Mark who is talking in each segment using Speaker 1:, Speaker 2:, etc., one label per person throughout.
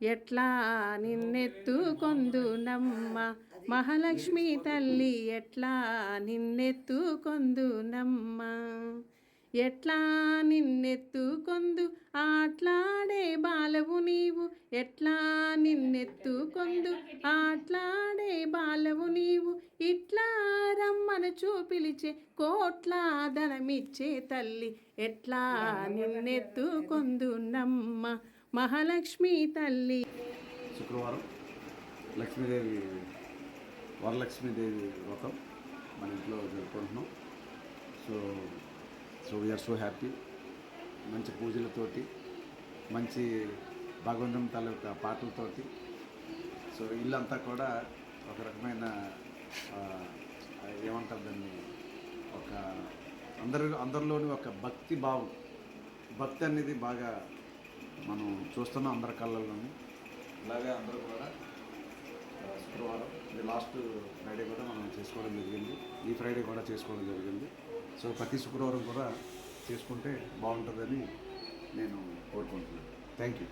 Speaker 1: ఎట్లా నిన్నెత్తుకొందునమ్మ? మహాలక్ష్మి తల్లి ఎట్లా నిన్నెత్తుకొందునమ్మ? ఎట్లా నిన్నెత్తుకొందు? ఆట్లాడే బాలవు నీవు. ఎట్లా నిన్నెత్తుకొందు? ఆట్లాడే బాలవు నీవు. ఇట్లా రమ్మనుచు పిలిచే కోట్ల ధనమిచ్చే తల్లి. ఎట్లా నిన్నెత్తుకొందునమ్మ? మహాలక్ష్మి తల్లి.
Speaker 2: శుక్రవారం లక్ష్మీదేవి వరలక్ష్మీదేవి వ్రతం మన ఇంట్లో జరుపుకుంటున్నాం. So so we are so happy మంచి పూజలతోటి మంచి భగవంతుని తాలూకా పాటలతోటి సో ఇల్లంతా కూడా ఒక రకమైన ఏమంటారు దాన్ని? ఒక అందరి అందరిలోని ఒక భక్తి భావం భక్తి అనేది బాగా మనం చూస్తున్నాం అందరి కళ్ళల్లోని. అలాగే అందరూ కూడా శుక్రవారం ఇది లాస్ట్ ఫ్రైడే కూడా మనం చేసుకోవడం జరిగింది. ఈ ఫ్రైడే కూడా చేసుకోవడం జరిగింది. సో ప్రతి శుక్రవారం కూడా చేసుకుంటే బాగుంటుందని నేను కోరుకుంటున్నాను. Thank you.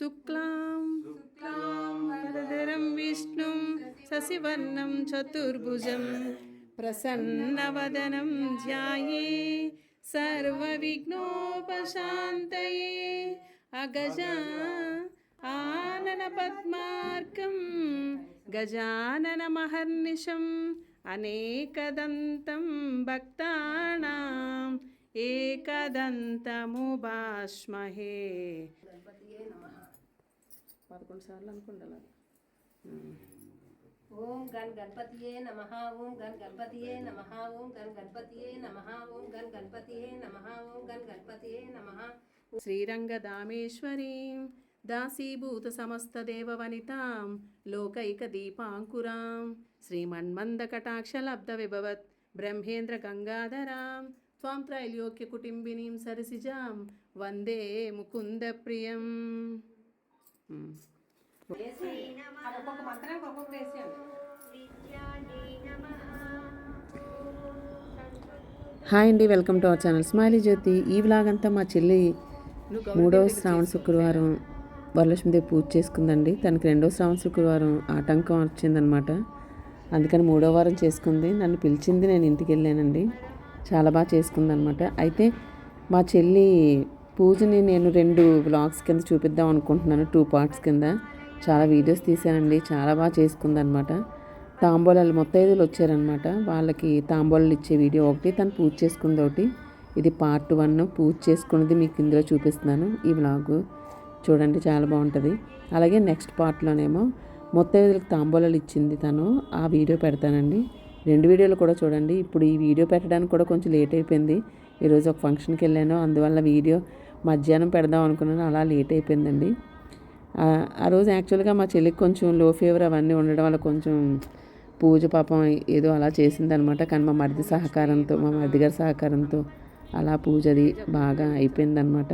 Speaker 1: శుక్లాం. వరదరం విష్ణుం శశివర్ణం చతుర్భుజం. ప్రసన్నవదనం ధ్యాయే సర్వవిఘ్నోపశాంతయే అగజ ఆనన పద్మార్కం గజాననమహర్నిశం అనేకదంతం భక్తానాం ఏకదంతముభాష్మహే పదకొండు సార్లు అనుకుంటా
Speaker 3: ఓం గన్ గణపతియే నమ ఓం గన్ గణపతియే నమ ఓం గన్ గణపతియే నమ ఓం గన్ గణపతియే నమ ఓం గన్ గణపతియే నమ.
Speaker 1: శ్రీరంగదామేశ్వరీం దాసీభూత సమస్త దేవవనితాం లోకైక దీపాంకురాం. శ్రీమన్మందకటాక్షలబ్ధ విభవత్ బ్రహ్మేంద్ర గంగాధరాం. त्वां त्रैलोक्यकुटिम्बिनीं सरसिजां वन्दे వందే ముకుంద ప్రియం హాయ్ అండి welcome to our channel smiley Jyothi ఈ వ్లాగ్ అంతా మా చెల్లి మూడవ శ్రావణ శుక్రవారం వరలక్ష్మీదేవి పూజ చేసుకుందండి. తనకి రెండవ శ్రావణ శుక్రవారం ఆటంకం వచ్చిందనమాట అందుకని మూడో వారం చేసుకుంది. నన్ను పిలిచింది నేను ఇంటికి వెళ్ళానండి. చాలా బాగా చేసుకుందనమాట. అయితే మా చెల్లి పూజని నేను రెండు వ్లాగ్స్ కింద చూపిద్దాం అనుకుంటున్నాను టూ పార్ట్స్ కింద. చాలా వీడియోస్ తీసానండి చాలా బాగా చేసుకుందనమాట. తాంబూలాలు మొత్తైదులు వచ్చారనమాట. వాళ్ళకి తాంబూలాలు ఇచ్చే వీడియో ఒకటి తను పూజ చేసుకుంది ఒకటి. ఇది పార్ట్ వన్ పూజ చేసుకున్నది మీకు ఇందులో చూపిస్తున్నాను ఈ వ్లాగు చూడండి చాలా బాగుంటుంది. అలాగే నెక్స్ట్ పార్ట్లోనేమో మొత్తైదులకు తాంబూలాలు ఇచ్చింది తను. ఆ వీడియో పెడతానండి. రెండు వీడియోలు కూడా చూడండి. ఇప్పుడు ఈ వీడియో పెట్టడానికి కూడా కొంచెం లేట్ అయిపోయింది. ఈరోజు ఒక ఫంక్షన్కి వెళ్ళాను. అందువల్ల వీడియో మధ్యాహ్నం పెడదాం అనుకున్నాను. అలా లేట్ అయిపోయిందండి. ఆ రోజు యాక్చువల్గా మా చెల్లికి కొంచెం లో ఫీవర్ అవన్నీ ఉండడం వల్ల కొంచెం పూజ పాపం ఏదో అలా చేసిందనమాట. కానీ మా మరిది సహకారంతో మా మరిది గారి సహకారంతో అలా పూజ అది బాగా అయిపోయిందనమాట.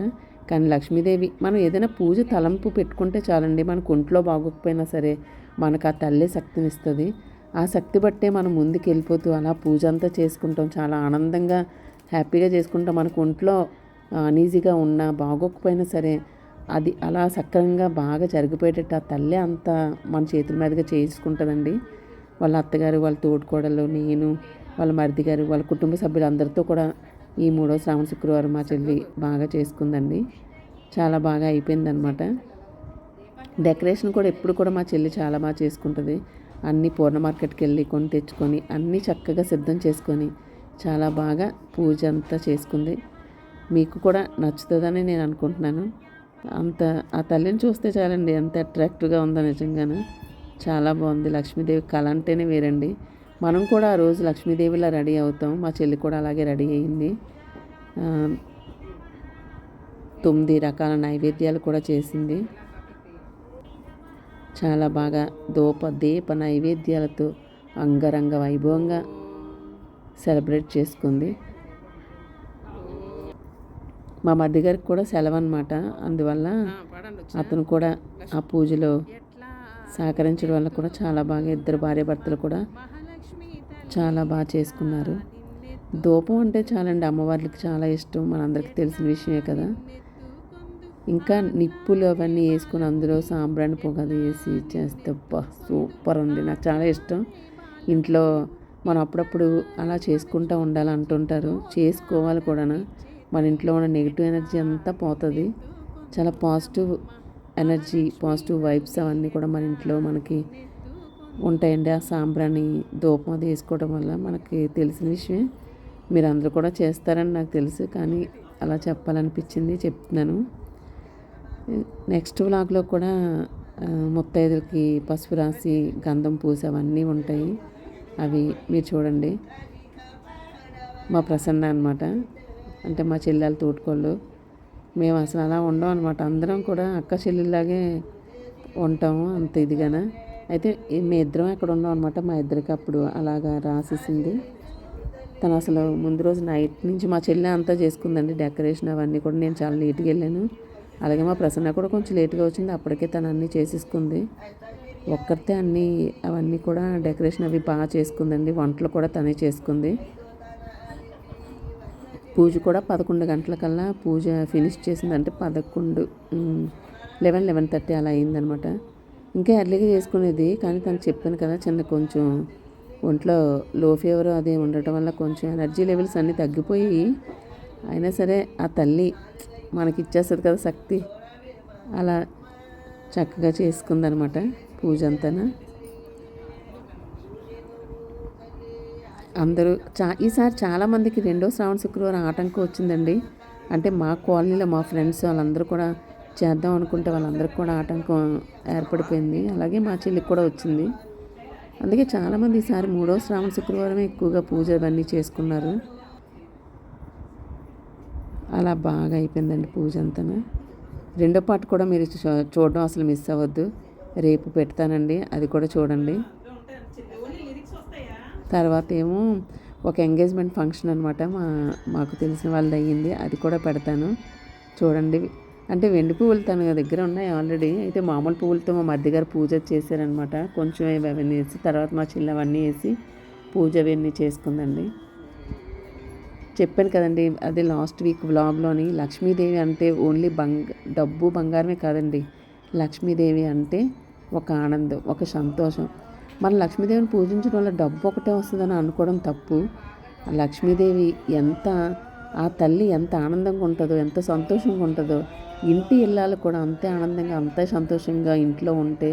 Speaker 1: కానీ లక్ష్మీదేవి మనం ఏదైనా పూజ తలంపు పెట్టుకుంటే చాలండి. మనకు ఒంట్లో బాగోకపోయినా సరే మనకు ఆ తల్లి శక్తినిస్తుంది. ఆ శక్తి బట్టే మనం ముందుకు వెళ్ళిపోతూ అలా పూజ అంతా చేసుకుంటాం. చాలా ఆనందంగా హ్యాపీగా చేసుకుంటాం. మనకు ఒంట్లో అనీజీగా ఉన్నా బాగోకపోయినా సరే అది అలా సక్రమంగా బాగా జరిగిపోయేటట్టు ఆ తల్లి అంతా మన చేతుల మీదుగా చేసుకుంటుందండి. వాళ్ళ అత్తగారు వాళ్ళ తోడుకోడలు నేను వాళ్ళ మరిది గారు వాళ్ళ కుటుంబ సభ్యులందరితో కూడా ఈ మూడో శ్రావణ శుక్రవారం మా చెల్లి బాగా చేసుకుందండి. చాలా బాగా అయిపోయిందనమాట డెకరేషన్ కూడా ఎప్పుడు కూడా మా చెల్లి చాలా బాగా చేసుకుంటుంది. అన్నీ పూర్ణ మార్కెట్కి వెళ్ళి కొని తెచ్చుకొని అన్నీ చక్కగా సిద్ధం చేసుకొని చాలా బాగా పూజ అంతా చేసుకుంది. మీకు కూడా నచ్చుతుందని నేను అనుకుంటున్నాను. అంత ఆ తల్లిని చూస్తే చాలండి ఎంత అట్రాక్టివ్గా ఉందో నిజంగాను. చాలా బాగుంది. లక్ష్మీదేవి కళ అంటేనే వేరండి. మనం కూడా ఆ రోజు లక్ష్మీదేవిలా రెడీ అవుతాం. మా చెల్లి కూడా అలాగే రెడీ అయింది. తొమ్మిది రకాల నైవేద్యాలు కూడా చేసింది. చాలా బాగా దోప దీప నైవేద్యాలతో అంగరంగ వైభవంగా సెలబ్రేట్ చేసుకుంది. మా మధ్య గారికి కూడా సెలవు అనమాట అందువల్ల అతను కూడా ఆ పూజలో సహకరించడం వల్ల కూడా చాలా బాగా ఇద్దరు భార్యాభర్తలు కూడా చాలా బాగా చేసుకున్నారు. ధూపం అంటే చాలండి అమ్మవార్లకి చాలా ఇష్టం. మనందరికీ తెలిసిన విషయమే కదా. ఇంకా నిప్పులు అవన్నీ వేసుకుని అందులో సాంబ్రాణి పొగది వేసి చేస్తే సూపర్ ఉంది నాకు చాలా ఇష్టం. ఇంట్లో మనం అప్పుడప్పుడు అలా చేసుకుంటూ ఉండాలి అంటుంటారు చేసుకోవాలి కూడా మన ఇంట్లో ఉన్న నెగిటివ్ ఎనర్జీ అంతా పోతుంది. చాలా పాజిటివ్ ఎనర్జీ పాజిటివ్ వైబ్స్ అవన్నీ కూడా మన ఇంట్లో మనకి ఉంటాయండి. ఆ సాంబ్రాణి ధూపం అది వేసుకోవడం వల్ల మనకి తెలిసిన విషయమే. మీరు అందరూ కూడా చేస్తారని నాకు తెలుసు. కానీ అలా చెప్పాలనిపించింది చెప్తున్నాను. నెక్స్ట్ వ్లాగ్లో కూడా ముత్తైదులకి పసుపు రాసి గంధం పూసి అవన్నీ ఉంటాయి. అవి మీరు చూడండి. మా ప్రసన్న అనమాట అంటే మా చెల్లెలు తోటుకోళ్ళు. మేము అసలు అలా ఉండం అనమాట అందరం కూడా అక్క చెల్లెల్లాగే ఉంటాము అంత ఇదిగాన. అయితే మీ ఇద్దరం అక్కడ ఉన్నాం అనమాట మా ఇద్దరికి అప్పుడు అలాగా రాసేసింది. తను అసలు ముందు రోజు నైట్ నుంచి మా చెల్లె అంతా చేసుకుందండి డెకరేషన్ అవన్నీ కూడా. నేను చాలా నీట్గా వెళ్ళాను. అలాగే మా ప్రసన్న కూడా కొంచెం లేట్గా వచ్చింది. అప్పటికే తను అన్నీ చేసేసుకుంది. ఒక్కరితే అన్నీ అవన్నీ కూడా డెకరేషన్ అవి బాగా చేసుకుందండి. వంటలు కూడా తనే చేసుకుంది. పూజ కూడా పదకొండు గంటలకల్లా పూజ ఫినిష్ చేసిందంటే పదకొండు లెవెన్ లెవెన్ థర్టీ అలా అయిందనమాట ఇంకా ఎర్లీగా చేసుకునేది. కానీ తను చెప్పాను కదా చిన్న కొంచెం ఒంట్లో లో ఫీవర్ అది ఉండటం వల్ల కొంచెం ఎనర్జీ లెవెల్స్ అన్నీ తగ్గిపోయి అయినా సరే ఆ తల్లి మనకి ఇచ్చేస్తుంది కదా శక్తి. అలా చక్కగా చేసుకుందనమాట పూజ అంతా అందరూ చా ఈసారి చాలామందికి రెండో శ్రావణ శుక్రవారం ఆటంకం వచ్చిందండి. అంటే మా కాలనీలో మా ఫ్రెండ్స్ వాళ్ళందరూ కూడా చేద్దాం అనుకుంటే వాళ్ళందరికీ కూడా ఆటంకం ఏర్పడిపోయింది. అలాగే మా చెల్లికి కూడా వచ్చింది. అందుకే చాలామంది ఈసారి మూడో శ్రావణ శుక్రవారమే ఎక్కువగా పూజ అవన్నీ చేసుకున్నారు. అలా బాగా అయిపోయిందండి పూజ అంతా రెండో పాట కూడా మీరు చూ- చూడడం అసలు మిస్ అవ్వద్దు. రేపు పెడతానండి అది కూడా చూడండి. తర్వాత ఏమో ఒక ఎంగేజ్మెంట్ ఫంక్షన్ అనమాట మా మాకు తెలిసిన వాళ్ళది అయ్యింది అది కూడా పెడతాను. చూడండి. అంటే వెండి పువ్వులు తన దగ్గర ఉన్నాయి ఆల్రెడీ. అయితే మామూలు పువ్వులతో మా మధ్య గారు పూజ చేశారనమాట కొంచెం అవన్నీ వేసి తర్వాత మా చిల్ల అవన్నీ వేసి పూజ అవన్నీ చేసుకుందండి. చెప్పాను కదండి అదే లాస్ట్ వీక్ వ్లాగ్లోని లక్ష్మీదేవి అంటే ఓన్లీ బంగ డబ్బు బంగారమే కాదండి. లక్ష్మీదేవి అంటే ఒక ఆనందం ఒక సంతోషం. మన లక్ష్మీదేవిని పూజించడం వల్ల డబ్బు ఒకటే వస్తుందని అనుకోవడం తప్పు. ఆ లక్ష్మీదేవి ఎంత ఆ తల్లి ఎంత ఆనందంగా ఉంటుందో ఎంత సంతోషంగా ఉంటుందో ఇంటి ఇల్లాలు కూడా అంతే ఆనందంగా అంతే సంతోషంగా ఇంట్లో ఉంటే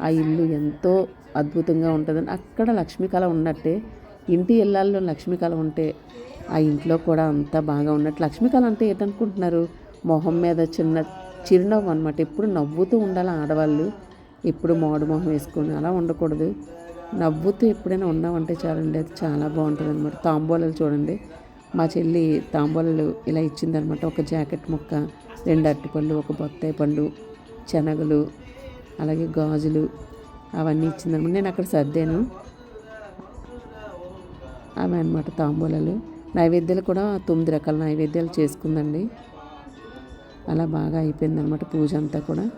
Speaker 1: ఆ ఇల్లు ఎంతో అద్భుతంగా ఉంటుందని. అక్కడ లక్ష్మీ కళ ఉన్నట్టే ఇంటి ఇళ్ళల్లో లక్ష్మీ కళ ఉంటే ఆ ఇంట్లో కూడా అంతా బాగా ఉన్నట్టు. లక్ష్మీ కళ అంటే ఏంటనుకుంటున్నారు మొహం మీద చిన్న చిరునవ్వు అనమాట ఎప్పుడు నవ్వుతూ ఉండాలి ఆడవాళ్ళు. ఎప్పుడు మాడు మొహం వేసుకొని అలా ఉండకూడదు. నవ్వుతూ ఎప్పుడైనా ఉన్నామంటే చాలండి అది చాలా బాగుంటుంది అనమాట తాంబూలాలు చూడండి. మా చెల్లి తాంబూలాలు ఇలా ఇచ్చిందనమాట ఒక జాకెట్ ముక్క రెండు అరటిపళ్ళు ఒక బొత్తాయి పండు శనగలు అలాగే గాజులు అవన్నీ ఇచ్చిందనమాట నేను అక్కడ సర్దాను. అవి అనమాట తాంబూలాలు. నైవేద్యాలు కూడా తొమ్మిది రకాల నైవేద్యాలు చేసుకుందండి. అలా బాగా అయిపోయిందనమాట పూజ అంతా కూడా.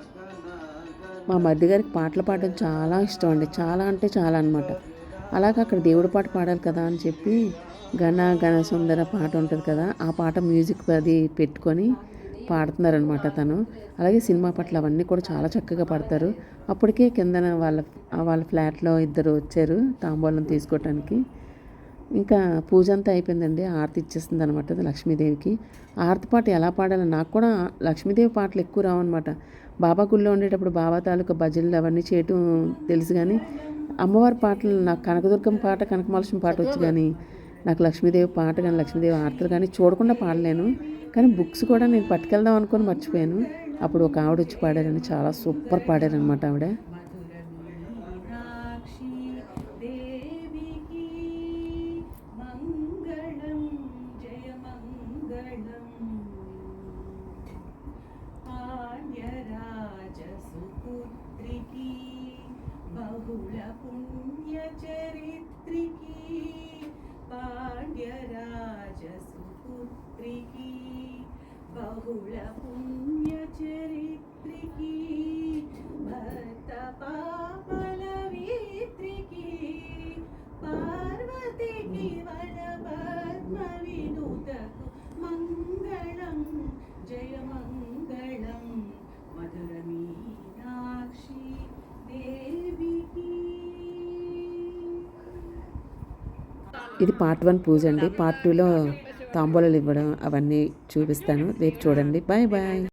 Speaker 1: మా మధ్య గారికి పాటలు పాడడం చాలా ఇష్టం అండి. చాలా అంటే చాలా అనమాట అలాగే అక్కడ దేవుడి పాట పాడాలి కదా అని చెప్పి గణ ఘన సుందర పాట ఉంటుంది కదా ఆ పాట మ్యూజిక్ అది పెట్టుకొని పాడుతున్నారనమాట తను. అలాగే సినిమా పాటలు అవన్నీ కూడా చాలా చక్కగా పాడతారు. అప్పటికే కిందన వాళ్ళ వాళ్ళ ఫ్లాట్లో ఇద్దరు వచ్చారు తాంబూలం తీసుకోవటానికి. ఇంకా పూజ అంతా అయిపోయిందండి. ఆరతి ఇచ్చేస్తుంది అనమాట లక్ష్మీదేవికి. ఆరతి పాట ఎలా పాడాలో నాకు కూడా లక్ష్మీదేవి పాటలు ఎక్కువ రావన్నమాట. బాబా గుళ్ళో ఉండేటప్పుడు బాబా తాలూకా భజనలు అవన్నీ చేయటం తెలుసు కానీ అమ్మవారి పాటలు నాకు కనకదుర్గం పాట కనకమలక్ష్మి పాట వచ్చు కానీ నాకు లక్ష్మీదేవి పాట కానీ లక్ష్మీదేవి ఆరతులు కానీ చూడకుండా పాడలేను. కానీ బుక్స్ కూడా నేను పట్టుకెళ్దాం అనుకొని మర్చిపోయాను. అప్పుడు ఒక ఆవిడ వచ్చి పాడారని చాలా సూపర్ పాడారనమాట ఆవిడ.
Speaker 4: పుణ్యచరిత్రికి పాండ్యరాజసుపుత్రికి బహుళ పుణ్యచరిత్రికి భక్త పాపల వీత్రికి పార్వతికి వన పద్మ వినుతకు మంగళం జయమంగళం.
Speaker 1: ఇది పార్ట్ వన్ పూజ అండి. పార్ట్ టూలో తాంబూలాలు ఇవ్వడం అవన్నీ చూపిస్తాను. రేపు చూడండి. Bye bye.